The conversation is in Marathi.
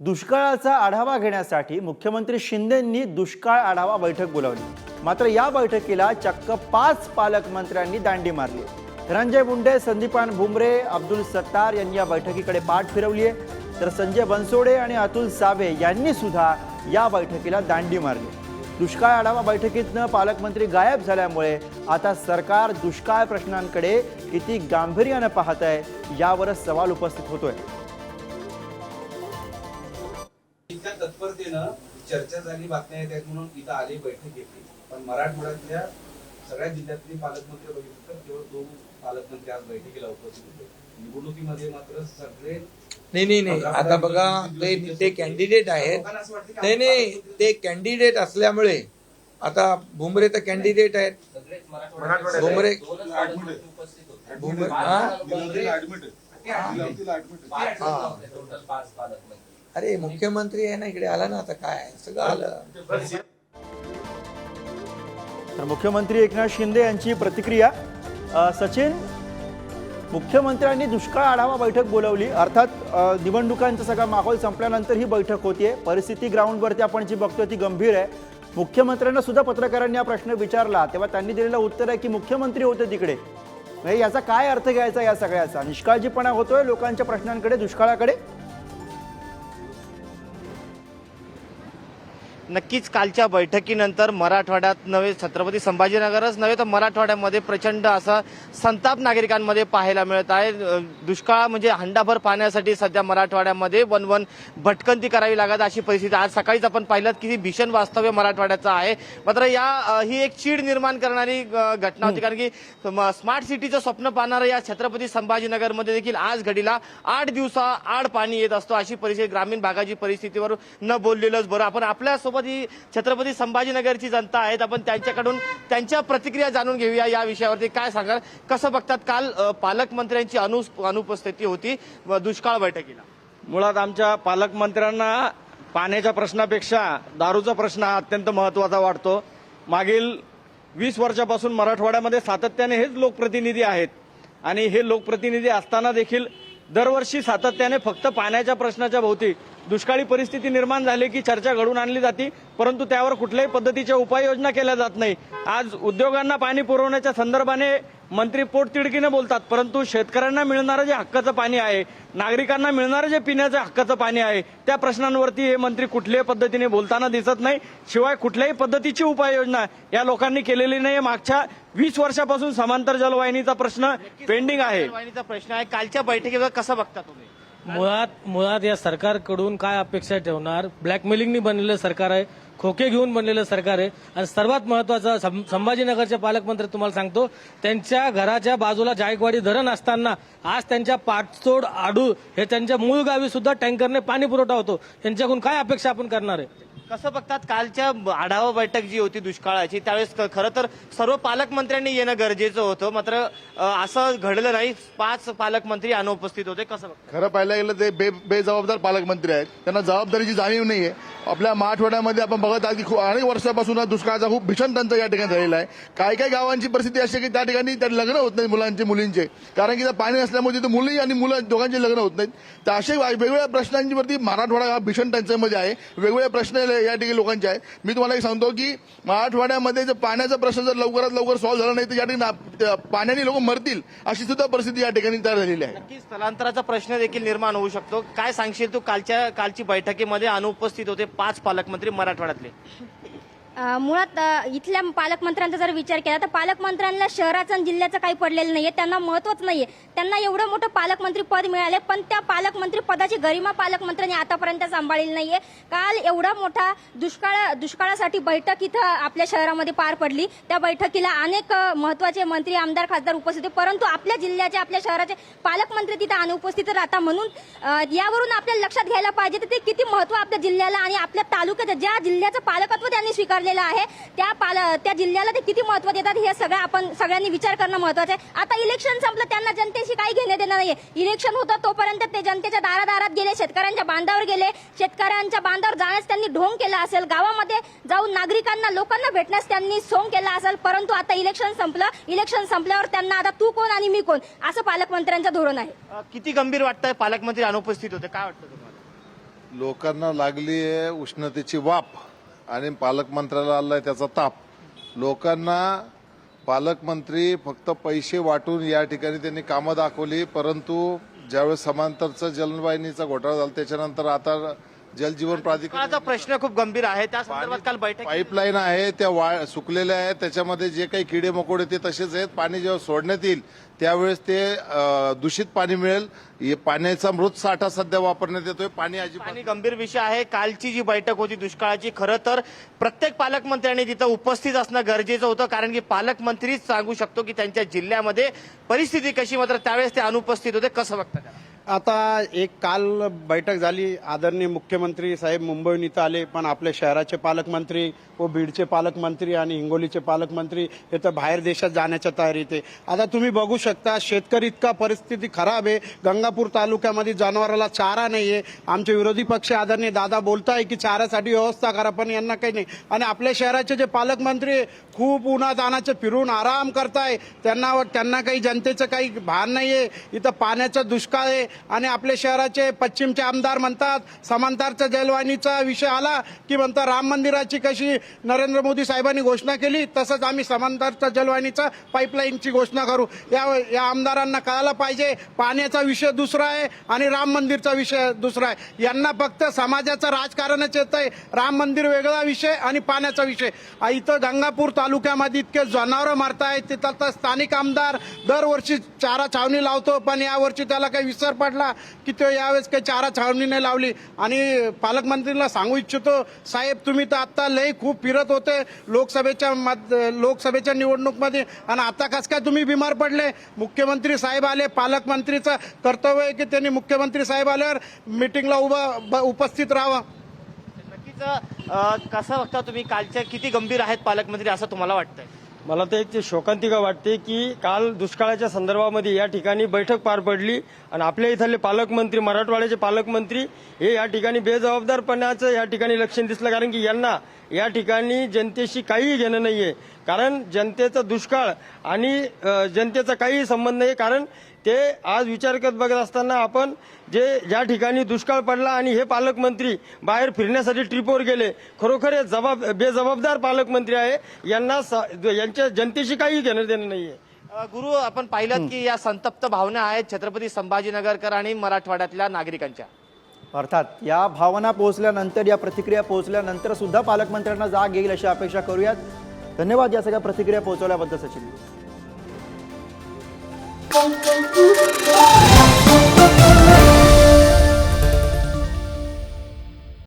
दुष्काळाचा आढावा घेण्यासाठी मुख्यमंत्री शिंदेंनी दुष्काळ आढावा बैठक बोलावली. मात्र या बैठकीला चक्क पाच पालकमंत्र्यांनी दांडी मारली. धनंजय मुंडे संदीपान भुमरे अब्दुल सत्तार यांनी या बैठकीकडे पाठ फिरवली आहे. तर संजय बनसोडे आणि अतुल सावे यांनी सुद्धा या बैठकीला दांडी मारली. दुष्काळ आढावा बैठकीतनं पालकमंत्री गायब झाल्यामुळे आता सरकार दुष्काळ प्रश्नांकडे किती गांभीर्यानं पाहत आहे यावरच सवाल उपस्थित होतोय. इतक्या तत्परतेनं चर्चा झाली बातम्या येत आहेत म्हणून इथं आली बैठक घेतली. पण मराठवाड्यातल्या सगळ्या जिल्ह्यातले पालकमंत्री बघितलं तर केवळ दोन पालकमंत्री आज बैठकीला उपस्थित होते. निवडणुकीमध्ये मात्र सगळे नाही नाही नाही. आता बघा ते ते कॅन्डिडेट आहेत. नाही नाही. ते कॅन्डिडेट असल्यामुळे आता भुमरे तर कॅन्डिडेट आहेत. भुमरे भुमरे हा? अरे मुख्यमंत्री आहे ना इकडे आला ना आता काय? सगळं आलं. तर मुख्यमंत्री एकनाथ शिंदे यांची प्रतिक्रिया. सचिन मुख्यमंत्र्यांनी दुष्काळ आढावा बैठक बोलवली. अर्थात निवडणुकांचा सगळा माहोल संपल्यानंतर ही बैठक होतीये. परिस्थिती ग्राउंडवरती आपण जी बघतोय ती गंभीर आहे. मुख्यमंत्र्यांना सुद्धा पत्रकारांनी हा प्रश्न विचारला. तेव्हा त्यांनी दिलेलं उत्तर आहे की मुख्यमंत्री होते तिकडे. म्हणजे याचा काय अर्थ घ्यायचा या सगळ्याचा? निष्काळजीपणा होतोय लोकांच्या प्रश्नांकडे दुष्काळाकडे. नक्कीच कालच्या बैठकीनंतर मराठवाड्यात नव्हे छत्रपती संभाजीनगरच नव्हे तर मराठवाड्यामध्ये प्रचंड असा संताप नागरिकांमध्ये पाहायला मिळत आहे. दुष्काळ म्हणजे हंडाभर पाण्यासाठी सध्या मराठवाड्यामध्ये वन वन भटकंती करावी लागत अशी परिस्थिती. आज सकाळीच आपण पाहिलं किती भीषण वास्तव्य मराठवाड्याचं आहे. मात्र या ही एक चीड निर्माण करणारी घटना होती. कारण की स्मार्ट सिटीचं स्वप्न पाहणारं या छत्रपती संभाजीनगरमध्ये देखील आज घडीला आठ दिवसा आड पाणी येत असतो अशी परिस्थिती ग्रामीण भागाची परिस्थितीवर न बोललेलंच बरं. आपण आपल्यासोबत छत्रपती छत्रपती संभाजीनगरची जनता आहेत. आपण त्यांच्याकडून त्यांच्या प्रतिक्रिया जाणून घेऊया या विषयावरती. काय सांगाल? कसं बघतात काल पालकमंत्र्यांची अनु अनुपस्थिती होती व दुष्काळ बैठकीला? मुळात आमच्या पालकमंत्र्यांना पाण्याच्या प्रश्नापेक्षा दारूचा प्रश्न हा अत्यंत महत्त्वाचा वाटतो. मागील वीस वर्षापासून मराठवाड्यामध्ये सातत्याने हेच लोकप्रतिनिधी आहेत. आणि हे लोकप्रतिनिधी असताना देखील दरवर्षी सातत्याने फक्त पाण्याच्या प्रश्नाच्या भोवती दुष्काळी परिस्थिती निर्माण झाली की चर्चा घडून आणली जाते परंतु त्यावर कुठल्याही पद्धतीच्या उपाययोजना केल्या जात नाही. आज उद्योगांना पाणी पुरवण्याच्या संदर्भाने मंत्री पोटतिडकीने बोलतात परंतु शेतकऱ्यांना मिळणारं जे हक्काचं पाणी आहे नागरिकांना मिळणारं जे पिण्याचं हक्काचं पाणी आहे त्या प्रश्नांवरती हे मंत्री कुठल्याही पद्धतीने बोलताना दिसत नाही. शिवाय कुठल्याही पद्धतीची उपाययोजना या लोकांनी केलेली नाही मागच्या वीस वर्षापासून समांतर जलवाहिनीचा प्रश्न पेंडिंग आहे. प्रश्न आहे. कालच्या बैठकीवर कसं बघता तुम्ही? मुळात मुळात या सरकारकडून काय अपेक्षा ठेवणार? ब्लॅकमेलिंगनी बनलेलं सरकार आहे खोके घेऊन बनलेलं सरकार आहे. आणि सर्वात महत्वाचं सं- संभाजीनगरचे पालकमंत्री तुम्हाला सांगतो त्यांच्या घराच्या बाजूला जायकवाडी धरण असताना आज त्यांच्या पाठचोड आडू हे त्यांच्या मूळ गावी सुद्धा टँकरने पाणी पुरवठा होतो. त्यांच्याकडून काय अपेक्षा आपण करणार आहे? कसं बघतात कालच्या आढावा बैठक जी होती दुष्काळाची त्यावेळेस खरं तर सर्व पालकमंत्र्यांनी येणं गरजेचं होतं. मात्र असं घडलं नाही. पाच पालकमंत्री अनुपस्थित होते. कसं खरं पाहायला गेलं ते बे बेजबाबदार पालकमंत्री आहेत. त्यांना जबाबदारीची जाणीव नाही आहे आपल्या मराठवाड्यामध्ये आपण बघत आहात की खूप अनेक वर्षापासून दुष्काळाचा खूप भीषण त्यांचं या ठिकाणी झालेला आहे. काही काही गावांची परिस्थिती अशी की त्या ठिकाणी त्या लग्न होत नाही मुलांचे मुलींचे. कारण की पाणी असल्यामुळे तिथे मुली आणि मुलं दोघांचे लग्न होत नाहीत. तर असे वेगवेगळ्या प्रश्नांची वरती मराठवाडा हा भीषण टंचाईमध्ये आहे. वेगवेगळे प्रश्न या ठिकाणी लोकांचे आहे. मी तुम्हाला एक सांगतो की मराठवाड्यामध्ये जर पाण्याचा प्रश्न जर लवकरात लवकर सॉल्व्ह झाला नाही तर या ठिकाणी पाण्याने लोक मरतील अशी सुद्धा परिस्थिती या ठिकाणी तयार झालेली आहे. नक्की स्थलांतराचा प्रश्न देखील निर्माण होऊ शकतो. काय सांगशील तू? कालच्या कालची बैठकीमध्ये अनुपस्थित होते पाच पालकमंत्री मराठवाड्यातले. मुळात इथल्या पालकमंत्र्यांचा जर विचार केला तर पालकमंत्र्यांना शहराचं आणि जिल्ह्याचं काही पडलेलं नाहीये त्यांना महत्वच नाहीये. त्यांना एवढं मोठं पालकमंत्री पद मिळाले पण त्या पालकमंत्री पदाची गरिमा पालकमंत्र्यांनी आतापर्यंत सांभाळलेली नाहीये. काल एवढा मोठा दुष्काळ दुष्काळासाठी बैठक इथं आपल्या शहरामध्ये पार पडली. त्या बैठकीला अनेक महत्त्वाचे महत्त्वाचे मंत्री आमदार खासदार उपस्थित होते परंतु आपल्या जिल्ह्याचे आपल्या शहराचे पालकमंत्री तिथे अनुपस्थित राहता म्हणून यावरून आपल्याला लक्षात घ्यायला पाहिजे तर ते किती महत्त्व आपल्या जिल्ह्याला आणि आपल्या तालुक्याच्या ज्या जिल्ह्याचं पालकत्व त्यांनी स्वीकारलेलं आहे. त्या पाल त्या जिल्ह्याला ते किती महत्त्व देतात हे सगळं आपण सगळ्यांनी विचार करणं महत्वाचं आहे. आता इलेक्शन संपलं त्यांना जनतेशी काही घेणे देणं नाहीये. इलेक्शन होतं तोपर्यंत ते जनतेच्या दारादारात गेले शेतकऱ्यांच्या बांधावर गेले. शेतकऱ्यांच्या बांधावर जाण्यास त्यांनी ढोंग केला असेल. गावामध्ये जाऊन नागरिकांना लोकांना भेटण्यास त्यांनी सोंग केला असेल. परंतु आता इलेक्शन संपलं. इलेक्शन संपल्यावर त्यांना आता तू कोण आणि मी कोण? असं पालकमंत्र्यांचं धोरण आहे. किती गंभीर वाटतंय पालकमंत्री अनुपस्थित होते? काय वाटतं तुम्हाला? लोकांना लागली आहे उष्णतेची वाफ. आणि पालकमंत्र्याला आलाय त्याचा ताप. लोकांना पालकमंत्री फक्त पैसे वाटून या ठिकाणी त्यांनी कामं दाखवली परंतु ज्यावेळेस समांतरचा जलवाहिनीचा घोटाळा झाला त्याच्यानंतर आता जलजीवन प्राधिकरण दुष्काळाचा प्रश्न खूप गंभीर आहे. त्या संदर्भात काल बैठक पाईपलाईन आहे त्या वा सुकलेल्या आहेत त्याच्यामध्ये जे काही किडे मकोडे ते तसेच आहेत. पाणी जेव्हा सोडण्यात येईल त्यावेळेस ते अं, दूषित पाणी मिळेल. हे पाण्याचा मृत साठा सध्या वापरण्यात येतोय. पाणी अजिबात आणि गंभीर विषय आहे. कालची जी बैठक होती दुष्काळाची खरं तर प्रत्येक पालकमंत्र्यांनी तिथं उपस्थित असणं गरजेचं होतं कारण की पालकमंत्रीच सांगू शकतो की त्यांच्या जिल्ह्यामध्ये परिस्थिती कशी मात्र त्यावेळेस ते अनुपस्थित होते. कसं बघता त्याला? आता एक काल बैठक झाली. आदरणीय मुख्यमंत्री साहेब मुंबईहून इथं आले पण आपल्या शहराचे पालकमंत्री व बीडचे पालकमंत्री आणि हिंगोलीचे पालकमंत्री हे तर बाहेर देशात जाण्याच्या तयारीत आहे. आता तुम्ही बघू शकता शेतकरी इतका परिस्थिती खराब आहे. गंगापूर तालुक्यामध्ये जनावराला चारा नाही आहे आमचे विरोधी पक्ष आदरणीय दादा बोलताय की चाऱ्यासाठी व्यवस्था करा पण यांना काही नाही. आणि आपल्या शहराचे जे पालकमंत्री आहे, खूप उन्हातानाचे फिरून आराम करताय. त्यांना त्यांना काही जनतेचं काही भान आहे इथं पाण्याचा दुष्काळ आहे. आणि आपल्या शहराचे पश्चिमचे आमदार म्हणतात समांतरच्या जलवाणीचा विषय आला की म्हणतात राम मंदिराची कशी नरेंद्र मोदी साहेबांनी घोषणा केली तसंच आम्ही समांतरच्या जलवाहिनीचा पाईपलाईनची घोषणा करू. या या आमदारांना कळायला पाहिजे पाण्याचा विषय दुसरा आहे आणि राम मंदिरचा विषय दुसरा आहे. यांना फक्त समाजाचं राजकारणच येत आहे राम मंदिर वेगळा विषय आणि पाण्याचा विषय. इथं गंगापूर तालुक्यामध्ये इतके जनावरं मारतायत तिथं तर स्थानिक आमदार दरवर्षी चारा छावणी लावतो पण यावर्षी त्याला काही विसर पडला की तो यावेळेस काही चारा छावणी नाही लावली. आणि पालकमंत्रीला सांगू इच्छितो साहेब तुम्ही तर आत्ता लय खूप फिरत होते लोकसभेच्या मत लोकसभेच्या निवडणूकमध्ये. आणि आता कस काय तुम्ही बिमार पडले? मुख्यमंत्री साहेब आले पालकमंत्रीचं कर्तव्य आहे की त्यांनी मुख्यमंत्री साहेब आल्यावर मिटिंगला उभं ब- उपस्थित राहावं? नक्कीच कसं बघता तुम्ही कालच्या किती गंभीर आहेत पालकमंत्री असं तुम्हाला वाटतंय? मला तर एक शोकांतिका वाटते की काल दुष्काळाच्या संदर्भामध्ये या ठिकाणी बैठक पार पडली आणि आपल्या इथले पालकमंत्री मराठवाड्याचे पालकमंत्री हे या ठिकाणी बेजबाबदारपणाचं या ठिकाणी लक्षण दिसलं. कारण की यांना या ठिकाणी जनतेशी काहीही घेणं नाहीये. कारण जनतेचा दुष्काळ आणि जनतेचा काहीही संबंध नाही. कारण ते आज विचार करत बघत असताना आपण जे ज्या ठिकाणी दुष्काळ पडला आणि हे पालकमंत्री बाहेर फिरण्यासाठी ट्रिपवर गेले खरोखर हे जबाब बेजबाबदार पालकमंत्री आहे. यांना स- यांच्या जनतेशी काही घेणं देणं नाहीये. गुरु आपण पाहिलं की या संतप्त भावना आहेत छत्रपती संभाजीनगरकर आणि मराठवाड्यातल्या नागरिकांच्या. अर्थात या भावना पोहोचल्यानंतर या प्रतिक्रिया पोहोचल्यानंतर सुद्धा पालकमंत्र्यांना जाग येईल अशी अपेक्षा करूयात. धन्यवाद या सगळ्या प्रतिक्रिया पोहोचवल्याबद्दल सचिन. Boom, boom.